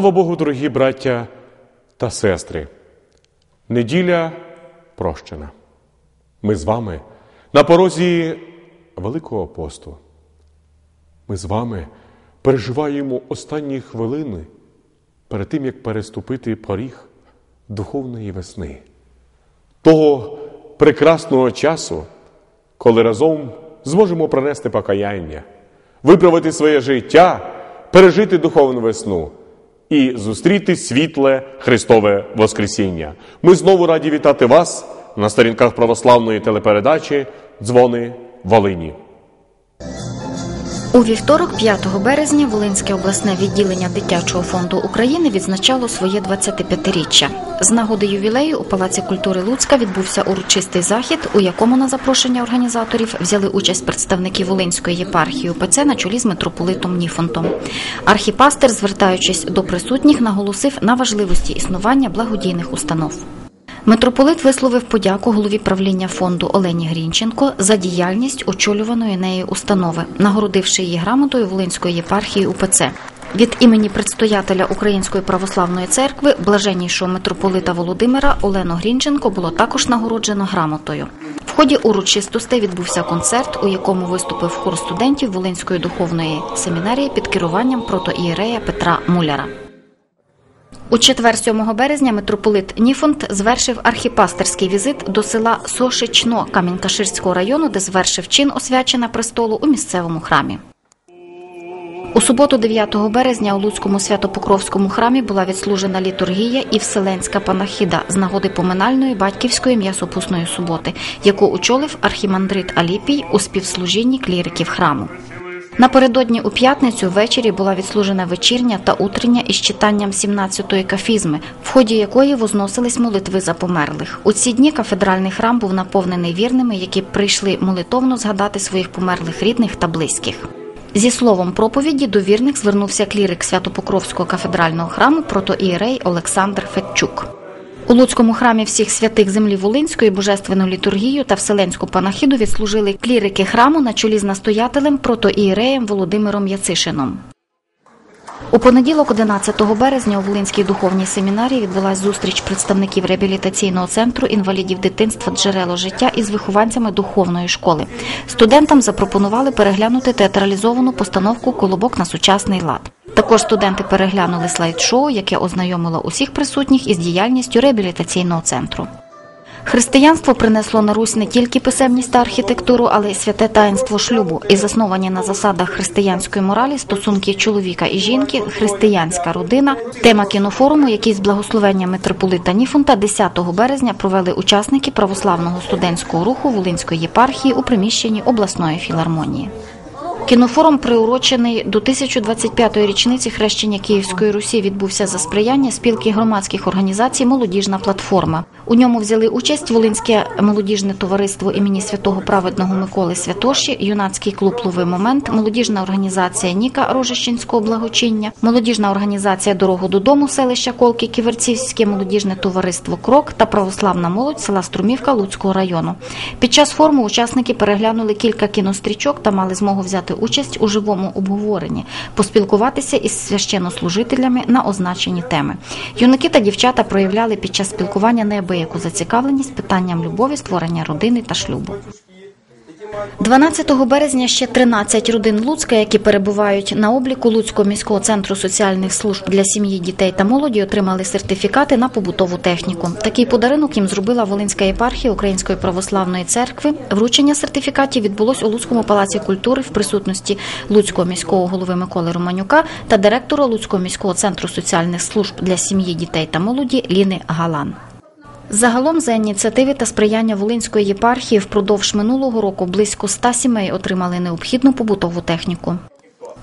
Слава Богу, дорогі браття та сестри. Неділя прощена. Ми з вами на порозі Великого посту. Ми з вами переживаємо останні хвилини перед тим, як переступити поріг духовної весни, того прекрасного часу, коли разом зможемо пронести покаяння, виправити своє життя, пережити духовну весну і зустріти світле Христове Воскресіння. Ми знову раді вітати вас на сторінках православної телепередачі Дзвони Волині. У вівторок, 5 березня, Волинське обласне відділення дитячого фонду України відзначало своє 25-річчя. З нагоди ювілею у Палаці культури Луцька відбувся урочистий захід, у якому на запрошення організаторів взяли участь представники Волинської єпархії УПЦ на чолі з митрополитом Ніфонтом. Архіпастер, звертаючись до присутніх, наголосив на важливості існування благодійних установ. Митрополит висловив подяку голові правління фонду Олені Грінченко за діяльність очолюваної нею установи, нагородивши її грамотою Волинської єпархії УПЦ. Від імені предстоятеля Української православної церкви, блаженнішого митрополита Володимира Олену Грінченко було також нагороджено грамотою. В ході урочистостей відбувся концерт, у якому виступив хор студентів Волинської духовної семінарії під керуванням протоієрея Петра Муляра. У четвер 7 березня митрополит Ніфонт звершив архіпастерський візит до села Сошично Камінькаширського району, де звершив чин освячення престолу у місцевому храмі. У суботу, 9 березня, у Луцькому святопокровському храмі була відслужена літургія і вселенська панахіда з нагоди поминальної батьківської м'ясопусної суботи, яку очолив архімандрит Аліпій у співслужінні кліриків храму. Напередодні у п'ятницю ввечері була відслужена вечірня та утрення із читанням 17-ї кафізми, в ході якої возносились молитви за померлих. У ці дні кафедральний храм був наповнений вірними, які прийшли молитовно згадати своїх померлих рідних та близьких. Зі словом проповіді до вірних звернувся клірик Святопокровського кафедрального храму протоієрей Олександр Федчук. У Луцькому храмі всіх святих землі Волинської божественну літургію та вселенську панахіду відслужили клірики храму на чолі з настоятелем протоієреєм Володимиром Яцишином. У понеділок, 11 березня, у Волинській духовній семінарії відбулась зустріч представників реабілітаційного центру інвалідів дитинства джерело життя із вихованцями духовної школи. Студентам запропонували переглянути театралізовану постановку Колобок на сучасний лад. Також студенти переглянули слайд-шоу, яке ознайомило усіх присутніх із діяльністю реабілітаційного центру. Християнство принесло на Русь не тільки писемність та архітектуру, але й святе таїнство шлюбу і засновані на засадах християнської моралі стосунки чоловіка і жінки, християнська родина. Тема кінофоруму, який з благословення митрополита Ніфонта 10 березня провели учасники православного студентського руху Волинської єпархії у приміщенні обласної філармонії. Кінофорум, приурочений до 1025-ї річниці хрещення Київської Русі, відбувся за сприяння спілки громадських організацій Молодіжна платформа. У ньому взяли участь Волинське молодіжне товариство імені святого праведного Миколи Святоші, юнацький клуб Ловий момент, молодіжна організація Ніка Рожищенського благочиння, молодіжна організація Дорогу додому селища Колки Ківерцівське молодіжне товариство Крок та православна молодь села Струмівка Луцького району. Під час форуму учасники переглянули кілька кінострічок та мали змогу взяти участь у живому обговоренні, поспілкуватися із священнослужителями на означені теми. Юнаки та дівчата проявляли під час спілкування неабияку зацікавленість питанням любові, створення родини та шлюбу. 12 березня ще 13 родин Луцька, які перебувають на обліку Луцького міського центру соціальних служб для сім'ї, дітей та молоді, отримали сертифікати на побутову техніку. Такий подарунок їм зробила Волинська єпархія Української православної церкви. Вручення сертифікатів відбулось у Луцькому палаці культури в присутності Луцького міського голови Миколи Романюка та директора Луцького міського центру соціальних служб для сім'ї, дітей та молоді Ліни Галан. Загалом за ініціативи та сприяння Волинської єпархії впродовж минулого року близько 100 сімей отримали необхідну побутову техніку.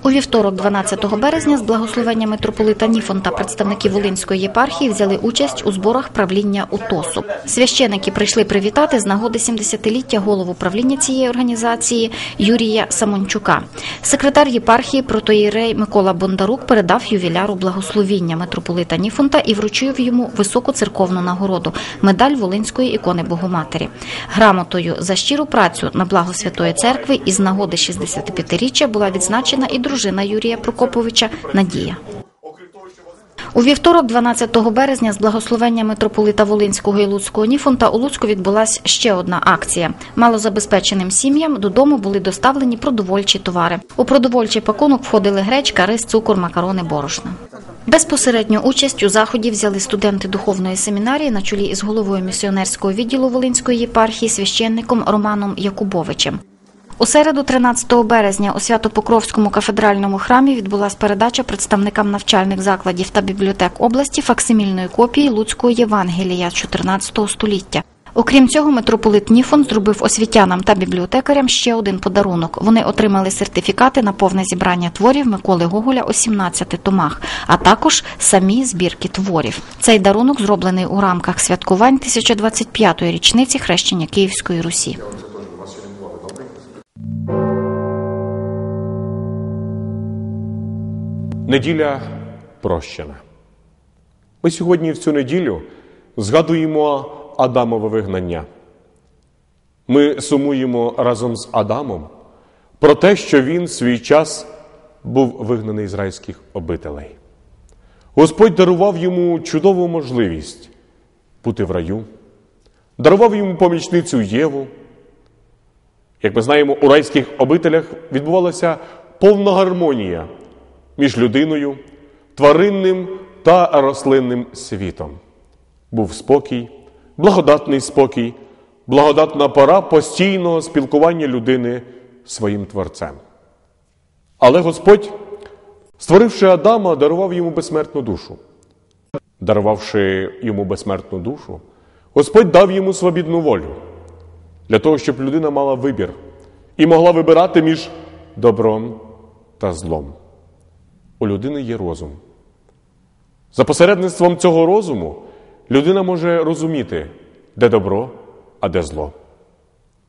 У вівторок, 12 березня, з благословення митрополита Ніфон та представники Волинської єпархії взяли участь у зборах правління УТОСу. Священики прийшли привітати з нагоди 70-ліття голову правління цієї організації Юрія Самончука. Секретар єпархії протоїрей Микола Бондарук передав ювіляру благословіння митрополита Ніфонта і вручив йому високу церковну нагороду медаль Волинської ікони Богоматері. Грамотою за щиру працю на благо Святої Церкви із нагоди 65-річчя була відзначена і дружина Юрія Прокоповича Надія. У вівторок, 12 березня, з благословення митрополита Волинського і Луцького Ніфонта у Луцьку відбулася ще одна акція. Малозабезпеченим сім'ям додому були доставлені продовольчі товари. У продовольчий пакунок входили гречка, рис, цукор, макарони, борошна. Безпосередню участь у заході взяли студенти духовної семінарії на чолі із головою місіонерського відділу Волинської єпархії священником Романом Якубовичем. У середу, 13 березня, у Свято-Покровському кафедральному храмі відбулася передача представникам навчальних закладів та бібліотек області факсимільної копії Луцького Євангелія 14 століття. Окрім цього, митрополит Ніфон зробив освітянам та бібліотекарям ще один подарунок. Вони отримали сертифікати на повне зібрання творів Миколи Гоголя у 17 томах, а також самі збірки творів. Цей дарунок зроблений у рамках святкувань 1025-ї річниці хрещення Київської Русі. Неділя прощена. Ми сьогодні в цю неділю згадуємо Адамове вигнання. Ми сумуємо разом з Адамом про те, що він свій час був вигнаний з райських обителей. Господь дарував йому чудову можливість бути в раю, дарував йому помічницю Єву. Як ми знаємо, у райських обителях відбувалася повна гармонія між людиною, тваринним та рослинним світом. Був спокій, благодатний спокій, благодатна пора постійного спілкування людини своїм Творцем. Але Господь, створивши Адама, дарував йому безсмертну душу. Дарувавши йому безсмертну душу, Господь дав йому свобідну волю для того, щоб людина мала вибір і могла вибирати між добром та злом. У людини є розум. За посередництвом цього розуму людина може розуміти, де добро, а де зло.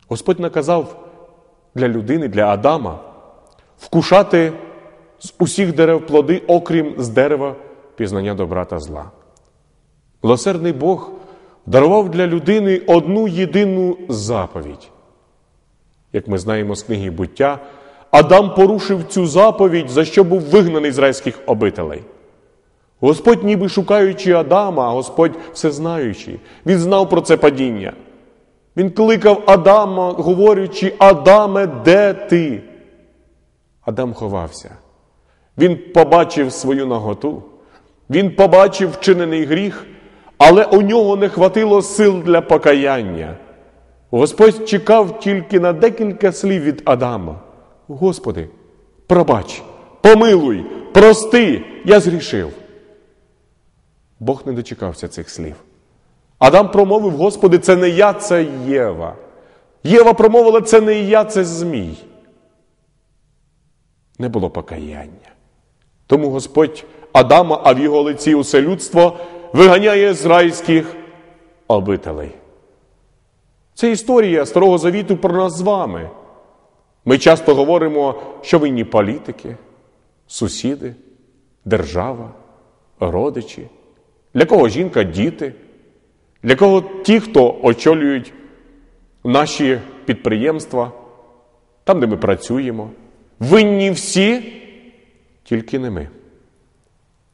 Господь наказав для людини, для Адама, вкушати з усіх дерев плоди, окрім з дерева пізнання добра та зла. Милосердний Бог дарував для людини одну єдину заповідь. Як ми знаємо з книги буття, Адам порушив цю заповідь, за що був вигнаний з райських обителей. Господь, ніби шукаючи Адама, а Господь всезнаючий, він знав про це падіння. Він кликав Адама, говорячи, Адаме, де ти? Адам ховався. Він побачив свою наготу, він побачив вчинений гріх, але у нього не хватило сил для покаяння. Господь чекав тільки на декілька слів від Адама. Господи, пробач, помилуй, прости, я згрішив. Бог не дочекався цих слів. Адам промовив, Господи, це не я, це Єва. Єва промовила, це не я, це Змій. Не було покаяння. Тому Господь Адама, а в його лиці усе людство виганяє з райських обителей. Це історія Старого Завіту про нас з вами. Ми часто говоримо, що винні політики, сусіди, держава, родичі, для кого жінка, діти, для кого ті, хто очолюють наші підприємства, там, де ми працюємо. Винні всі, тільки не ми.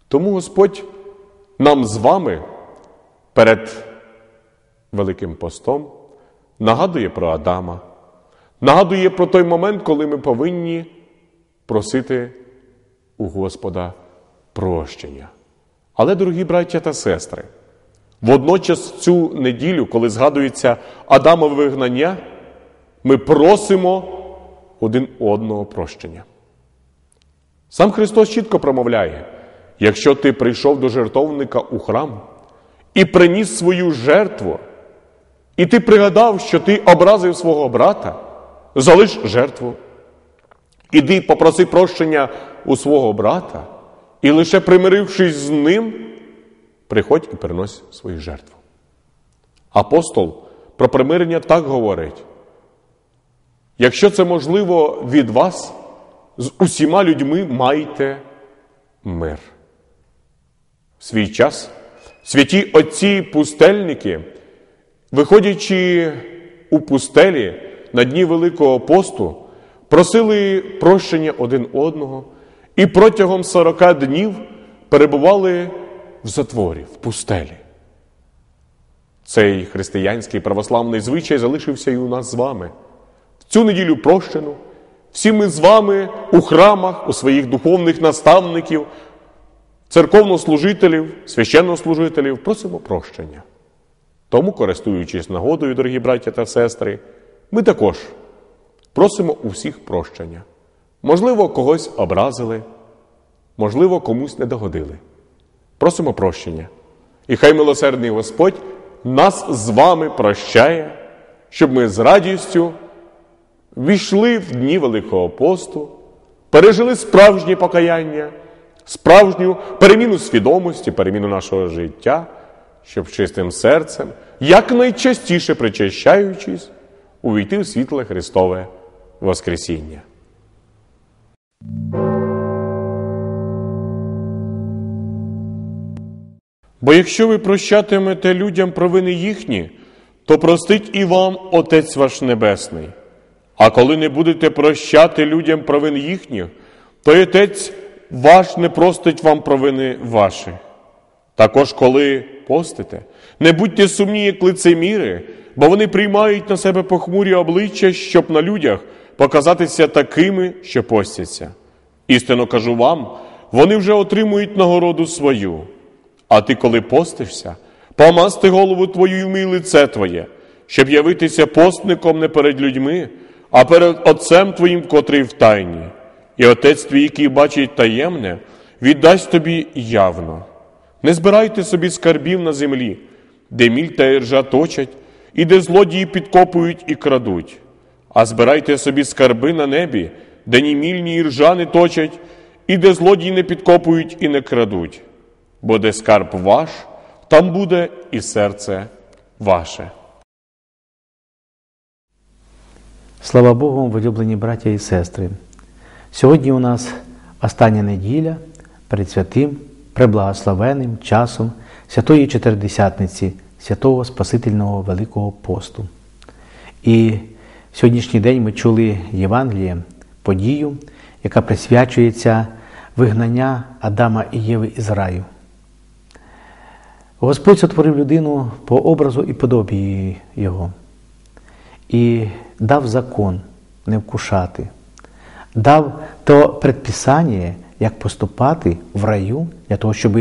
Тому Господь нам з вами перед Великим постом нагадує про Адама, нагадує про той момент, коли ми повинні просити у Господа прощення. Але, дорогі браття та сестри, водночас цю неділю, коли згадується Адамове вигнання, ми просимо один одного прощення. Сам Христос чітко промовляє: якщо ти прийшов до жертовника у храм і приніс свою жертву, і ти пригадав, що ти образив свого брата, залиш жертву. Іди попроси прощення у свого брата, і лише примирившись з ним, приходь і принось свою жертву. Апостол про примирення так говорить. Якщо це можливо від вас, з усіма людьми майте мир. В свій час святі отці пустельники, виходячи у пустелі на дні Великого посту, просили прощення один одного і протягом 40 днів перебували в затворі, в пустелі. Цей християнський православний звичай залишився і у нас з вами. В цю неділю прощену всі ми з вами у храмах, у своїх духовних наставників, церковнослужителів, священнослужителів просимо прощення. Тому, користуючись нагодою, дорогі браття та сестри, ми також просимо у всіх прощення. Можливо, когось образили, можливо, комусь не догодили. Просимо прощення. І хай милосердний Господь нас з вами прощає, щоб ми з радістю війшли в дні Великого посту, пережили справжнє покаяння, справжню переміну свідомості, переміну нашого життя, щоб чистим серцем, якнайчастіше причащаючись, увійти в світле Христове Воскресіння. Бо якщо ви прощатимете людям провини їхні, то простить і вам Отець ваш Небесний. А коли не будете прощати людям провин їхніх, то й Отець ваш не простить вам провини ваші. Також, коли постите, не будьте сумні, як лицеміри, бо вони приймають на себе похмурі обличчя, щоб на людях показатися такими, що постяться. Істинно кажу вам, вони вже отримують нагороду свою. А ти, коли постишся, помасти голову твою і вмий лице твоє, щоб явитися постником не перед людьми, а перед Отцем твоїм, котрий в тайні. І Отець твій, який бачить таємне, віддасть тобі явно. Не збирайте собі скарбів на землі, де міль та іржа точать, і де злодії підкопують і крадуть. А збирайте собі скарби на небі, де ні міль, ні іржа не точать, і де злодії не підкопують і не крадуть. Бо де скарб ваш, там буде і серце ваше. Слава Богу, улюблені браття і сестри. Сьогодні у нас остання неділя перед святим, преблагословенним часом Святої Чотиридесятниці, святого Спасительного Великого посту. І в сьогоднішній день ми чули Євангеліє, подію, яка присвячується вигнання Адама і Єви із раю. Господь сотворив людину по образу і подобі Його і дав закон не вкушати, дав то предписання, як поступати в раю, для того, щоб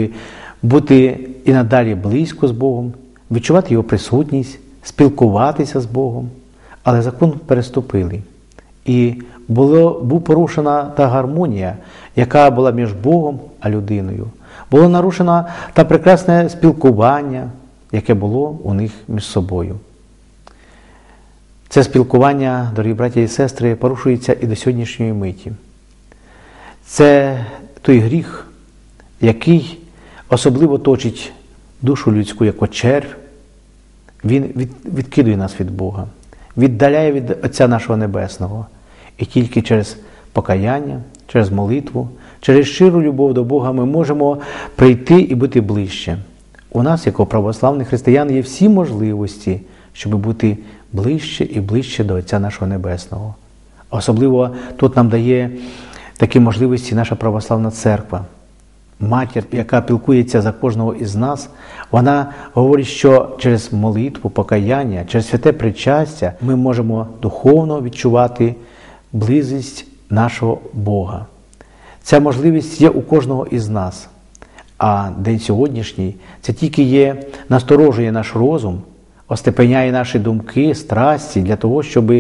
бути і надалі близько з Богом, відчувати Його присутність, спілкуватися з Богом. Але закон переступили. І було, був порушена та гармонія, яка була між Богом а людиною. Було нарушено та прекрасне спілкування, яке було у них між собою. Це спілкування, дорогі браті і сестри, порушується і до сьогоднішньої миті. Це той гріх, який особливо точить душу людську як червь, він від, відкидує нас від Бога, віддаляє від Отця нашого Небесного. І тільки через покаяння, через молитву, через щиру любов до Бога ми можемо прийти і бути ближче. У нас, як у православних християн, є всі можливості, щоб бути ближче і ближче до Отця нашого Небесного. Особливо тут нам дає такі можливості наша православна церква. Матір, яка пілкується за кожного із нас, вона говорить, що через молитву, покаяння, через святе причастя ми можемо духовно відчувати близькість нашого Бога. Ця можливість є у кожного із нас. А день сьогоднішній це тільки є, насторожує наш розум, остепеняє наші думки, страсті для того, щоб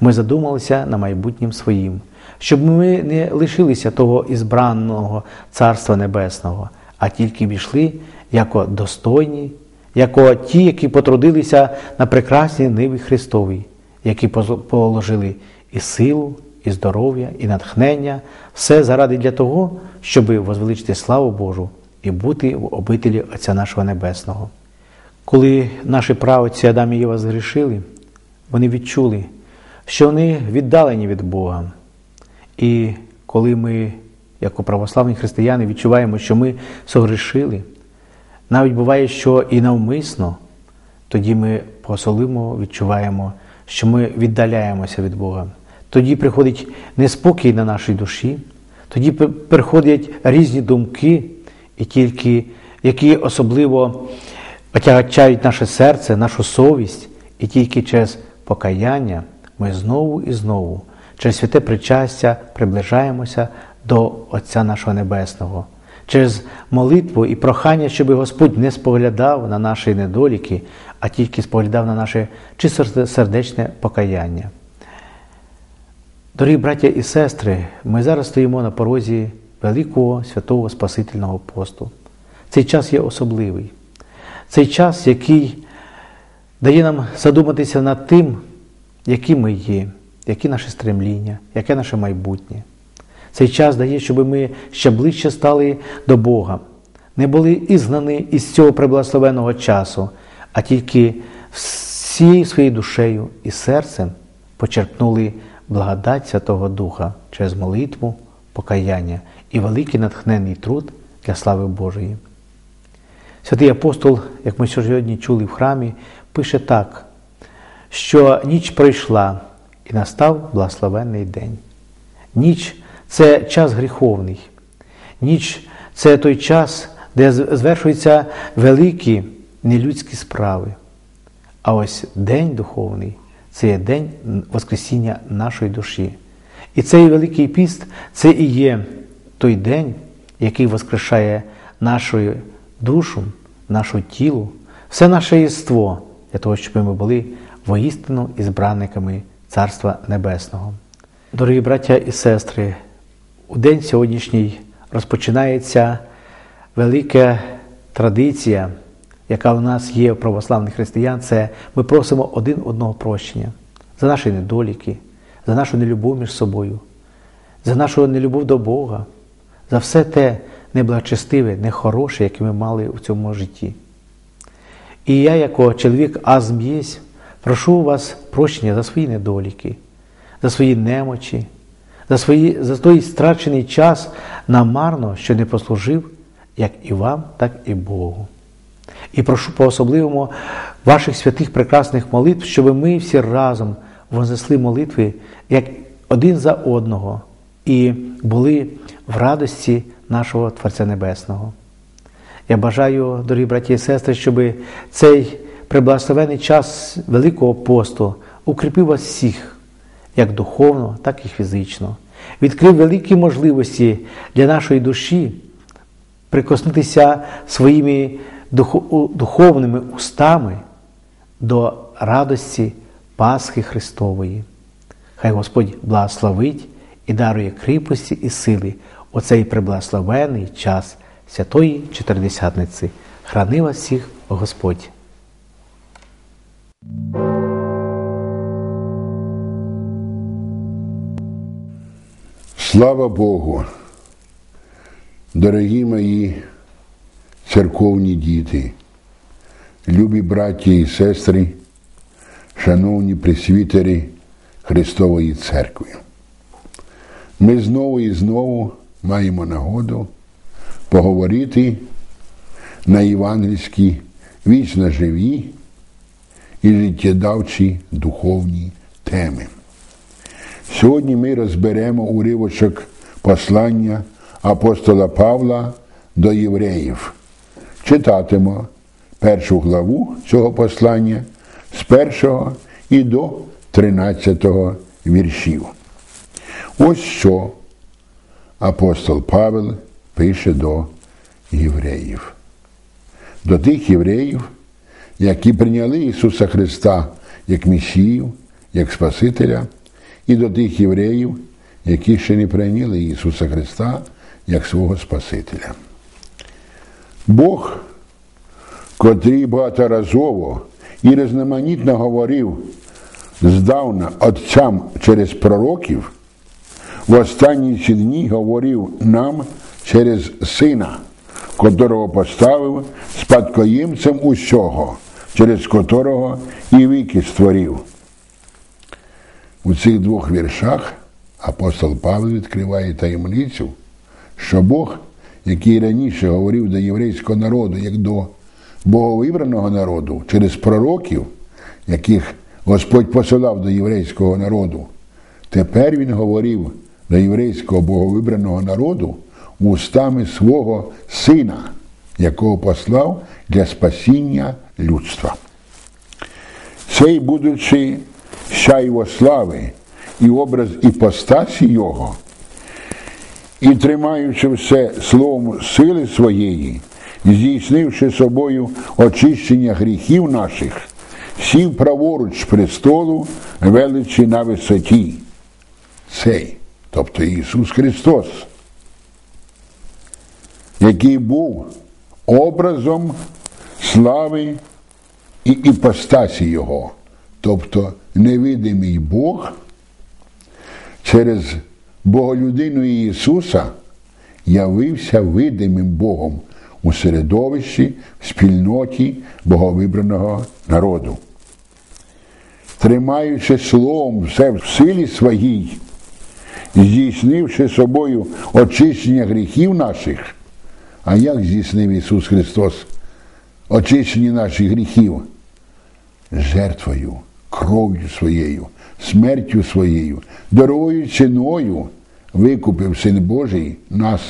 ми задумалися на майбутнім своїм, щоб ми не лишилися того ізбранного Царства Небесного, а тільки війшли як достойні, як ті, які потрудилися на прекрасній ниві Христовій, які положили і силу, і здоров'я, і натхнення, все заради для того, щоб возвеличити славу Божу і бути в обителі Отця нашого Небесного. Коли наші правоці Адам і Єва згрішили, вони відчули, що вони віддалені від Бога. І коли ми, як православні християни, відчуваємо, що ми согрішили, навіть буває, що і навмисно, тоді ми посолимо, відчуваємо, що ми віддаляємося від Бога. Тоді приходить неспокій на нашій душі, тоді приходять різні думки, і тільки які особливо отягачають наше серце, нашу совість, і тільки через покаяння ми знову і знову, через святе причастя приближаємося до Отця нашого Небесного, через молитву і прохання, щоб Господь не споглядав на наші недоліки, а тільки споглядав на наше чистосердечне покаяння. Дорогі браття і сестри, ми зараз стоїмо на порозі великого святого Спасительного посту. Цей час є особливий. Цей час, який дає нам задуматися над тим, які ми є, які наші стремління, яке наше майбутнє. Цей час дає, щоб ми ще ближче стали до Бога, не були ізнані із цього приблагословеного часу, а тільки всією своєю душею і серцем почерпнули благодать Святого Духа через молитву, покаяння і великий натхненний труд для слави Божої. Святий апостол, як ми сьогодні чули в храмі, пише так, що ніч пройшла і настав благословенний день. Ніч це час гріховний, ніч це той час, де звершуються великі нелюдські справи. А ось день духовний це є день Воскресіння нашої душі. І цей Великий піст це і є той день, який воскрешає нашу душу, нашу тіло, все наше єство для того, щоб ми були воістину ізбранниками Царства Небесного. Дорогі браття і сестри, у день сьогоднішній розпочинається велика традиція яка у нас є в православних християн, це ми просимо один одного прощення за наші недоліки, за нашу нелюбов між собою, за нашу нелюбов до Бога, за все те неблагочестиве, нехороше, яке ми мали в цьому житті. І я, як чоловік азм єсть, прошу вас прощення за свої недоліки, за свої немочі, за свої, за той страчений час намарно, що не послужив як і вам, так і Богу. І прошу по особливому ваших святих прекрасних молитв, щоб ми всі разом вознесли молитви як один за одного і були в радості нашого Творця Небесного. Я бажаю, дорогі браті і сестри, щоб цей приблагословений час Великого посту укріпив вас всіх, як духовно, так і фізично, відкрив великі можливості для нашої душі прикоснутися своїми духовними устами до радості Пасхи Христової. Хай Господь благословить і дарує кріпості і сили у цей приблагословений час Святої Чотиридесятниці. Храни вас всіх Господь. Слава Богу, дорогі мої церковні діти, любі браті і сестри, шановні присвітери Христової Церкви. Ми знову і знову маємо нагоду поговорити на євангельські вічно живі і життєдавчі духовні теми. Сьогодні ми розберемо уривочок послання апостола Павла до євреїв читатимо першу главу цього послання з першого і до тринадцятого віршів. Ось що апостол Павел пише до євреїв. До тих євреїв, які прийняли Ісуса Христа як Месію, як Спасителя, і до тих євреїв, які ще не прийняли Ісуса Христа як свого Спасителя. Бог, котрий багаторазово і різноманітно говорив здавна отцям через пророків, в останні ці дні говорив нам через сина, котрого поставив спадкоємцем усього, через котрого і віки створив. У цих двох віршах апостол Павло відкриває таємницю, що Бог, який раніше говорив до єврейського народу, як до боговибраного народу, через пророків, яких Господь посилав до єврейського народу, тепер Він говорив до єврейського боговибраного народу устами свого сина, якого послав для спасіння людства. Цей, будучи сяйво слави і образ іпостасі Його, і тримаючи все словом сили своєї, здійснивши собою очищення гріхів наших, сів праворуч престолу, величі на висоті. Цей, тобто Ісус Христос, який був образом слави і іпостасі Його, тобто невидимий Бог через Боголюдину Ісуса явився видимим Богом у середовищі, в спільноті боговибраного народу. Тримаючи словом все в силі своїй, здійснивши собою очищення гріхів наших, а як здійснив Ісус Христос очищення наших гріхів? Жертвою, кров'ю своєю, смертю своєю, дорогою ціною викупив Син Божий нас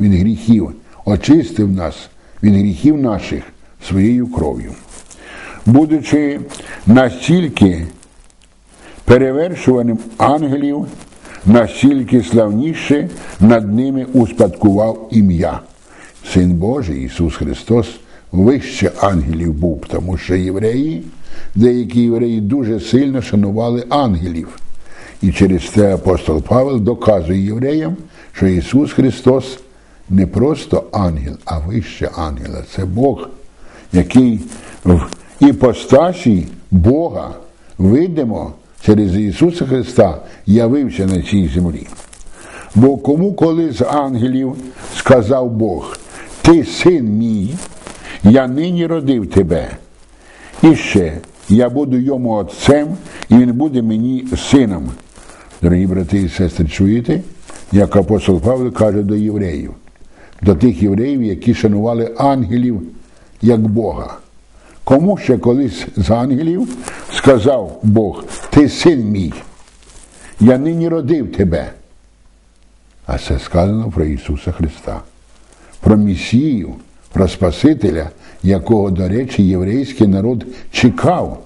від гріхів, очистив нас від гріхів наших своєю кров'ю. Будучи настільки перевершуваним ангелів, настільки славніше над ними успадкував ім'я. Син Божий Ісус Христос вище ангелів був, тому що євреї, деякі євреї дуже сильно шанували ангелів. І через це апостол Павел доказує євреям, що Ісус Христос не просто ангел, а вище ангела. Це Бог, який в іпостасі Бога видимо через Ісуса Христа явився на цій землі. Бо кому коли з ангелів сказав Бог, ти син мій, я нині родив тебе. І ще я буду йому отцем, і він буде мені сином. Дорогі брати і сестри, чуєте, як апостол Павло каже до євреїв, до тих євреїв, які шанували ангелів як Бога. Кому ще колись з ангелів сказав Бог, ти син мій, я нині родив тебе. А це сказано про Ісуса Христа, про Месію, про Спасителя, якого, до речі, єврейський народ чекав,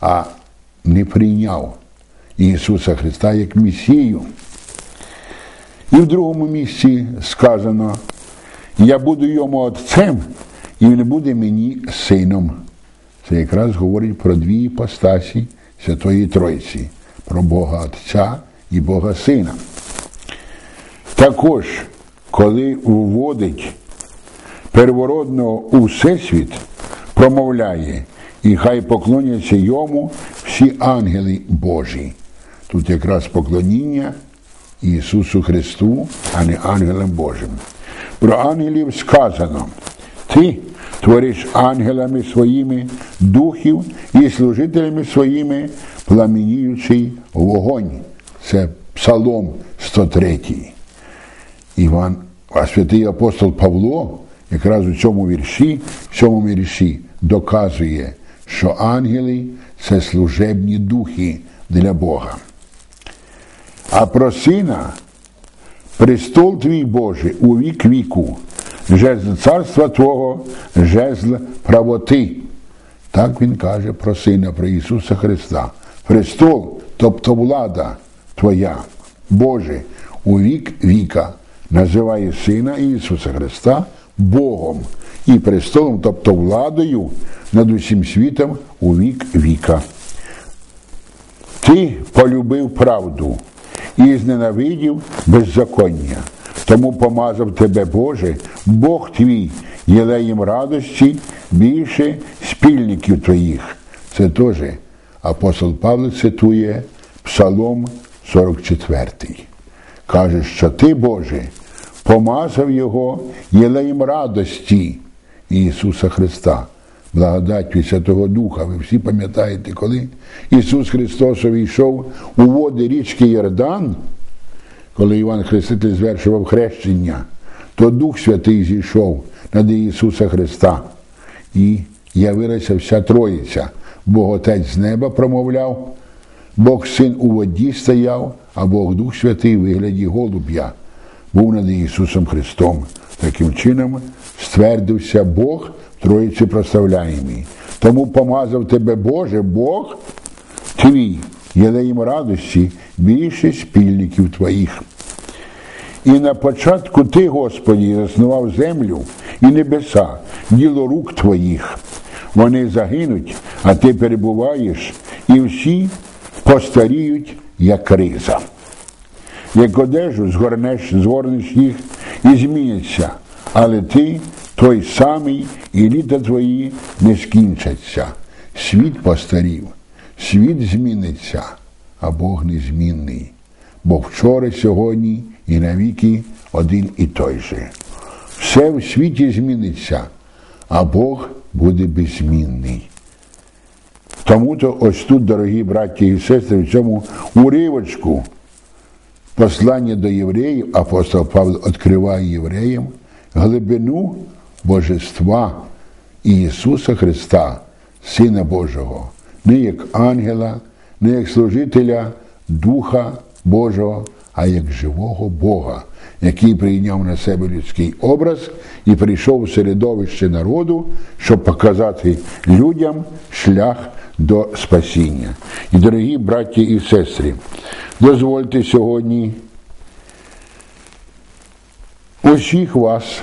а не прийняв Ісуса Христа як Месію. І в другому місці сказано, я буду йому отцем, і він буде мені сином. Це якраз говорить про дві іпостасі Святої Тройці, про Бога Отця і Бога Сина. Також, коли вводить первородного у всесвіт, промовляє, і хай поклоняться йому всі ангели Божі. Тут якраз поклоніння Ісусу Христу, а не ангелам Божим. Про ангелів сказано, ти твориш ангелами своїми духів і служителями своїми пламеніючий вогонь. Це Псалом 103. Іван, а святий апостол Павло якраз у цьому вірші, в цьому вірші доказує, що ангели це служебні духи для Бога. А про сина престол твій Божий у вік віку, жезл царства Твого, жезл правоти. Так він каже про Сина, про Ісуса Христа. Престол, тобто влада Твоя, Боже, у вік віка називає Сина Ісуса Христа Богом і престолом, тобто владою над усім світом у вік віка. Ти полюбив правду і зненавидів беззаконня. Тому помазав тебе, Боже, Бог твій єлеєм радості більше спільників твоїх. Це теж апостол Павло цитує Псалом 44. Каже, що ти, Боже, помазав його єлеєм радості Ісуса Христа, благодаттю і Святого Духа. Ви всі пам'ятаєте, коли Ісус Христос увійшов у води річки Йордан, коли Іван Хреститель звершував хрещення, то Дух Святий зійшов над Ісуса Христа і явилася вся Троїця. Бог Отець з неба промовляв, Бог Син у воді стояв, а Бог Дух Святий в вигляді голуб'я був над Ісусом Христом. Таким чином ствердився Бог Троїці прославляємій. Тому помазав тебе Боже, Бог твій, єлеєм радості більше спільників твоїх. І на початку ти, Господі, заснував землю і небеса, діло рук твоїх. Вони загинуть, а ти перебуваєш, і всі постаріють, як риза. Як одежу згорнеш, згорнеш їх і зміняться, але ти той самий, і літа твої не скінчаться. Світ постарів, світ зміниться, а Бог незмінний. Бо вчора, сьогодні і навіки один і той же. Все в світі зміниться, а Бог буде беззмінний. Тому то ось тут, дорогі браті і сестри, в цьому уривочку послання до євреїв, апостол Павло відкриває євреям глибину Божества Ісуса Христа, Сина Божого, не як ангела, не як служителя Духа Божого, а як живого Бога, який прийняв на себе людський образ і прийшов у середовище народу, щоб показати людям шлях до спасіння. І, дорогі браті і сестри, дозвольте сьогодні усіх вас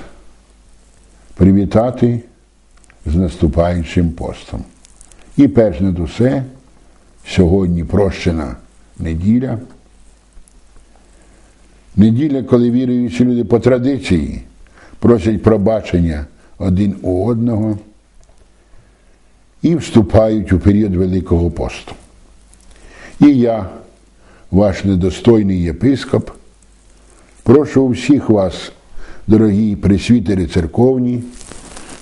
привітати з наступаючим постом. І перш над усе, сьогодні прощена неділя. Неділя, коли віруючі люди по традиції просять пробачення один у одного і вступають у період Великого посту. І я, ваш недостойний єпископ, прошу всіх вас, дорогі присвітери церковні,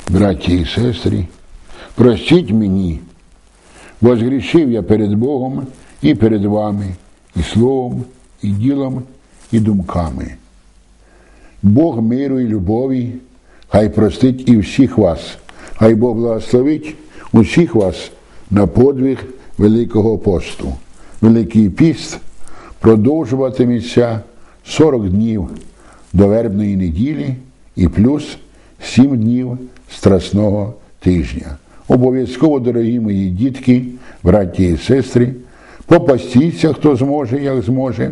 браті і сестри, простіть мені, бо згрішив я перед Богом і перед вами, і словом, і ділом, і думками. Бог миру і любові, хай простить і всіх вас, хай Бог благословить усіх вас на подвиг Великого посту. Великий піст продовжуватиметься 40 днів до вербної неділі і плюс 7 днів страсного тижня. Обов'язково, дорогі мої дітки, браті і сестри, попастіться, хто зможе, як зможе,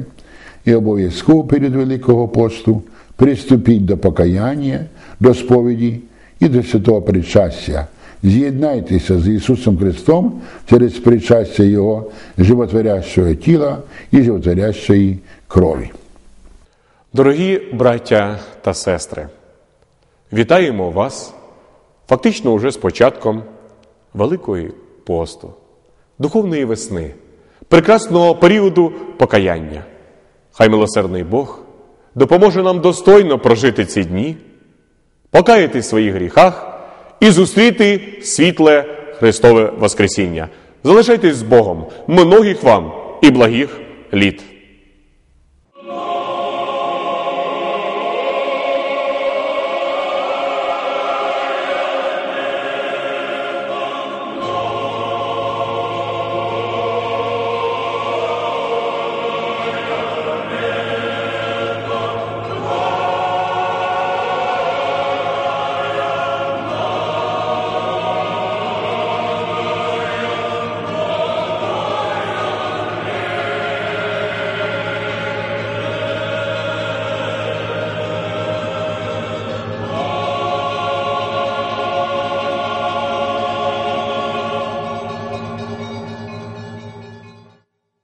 і обов'язково перед Великого посту приступіть до покаяння, до сповіді і до святого причастя. З'єднайтеся з Ісусом Христом через причастя Його животворящого тіла і животворящої крові. Дорогі браття та сестри, вітаємо вас фактично уже з початком Великої посту, духовної весни, прекрасного періоду покаяння. Хай милосердний Бог допоможе нам достойно прожити ці дні, покаятись в своїх гріхах і зустріти світле Христове Воскресіння. Залишайтесь з Богом, многих вам і благих літ.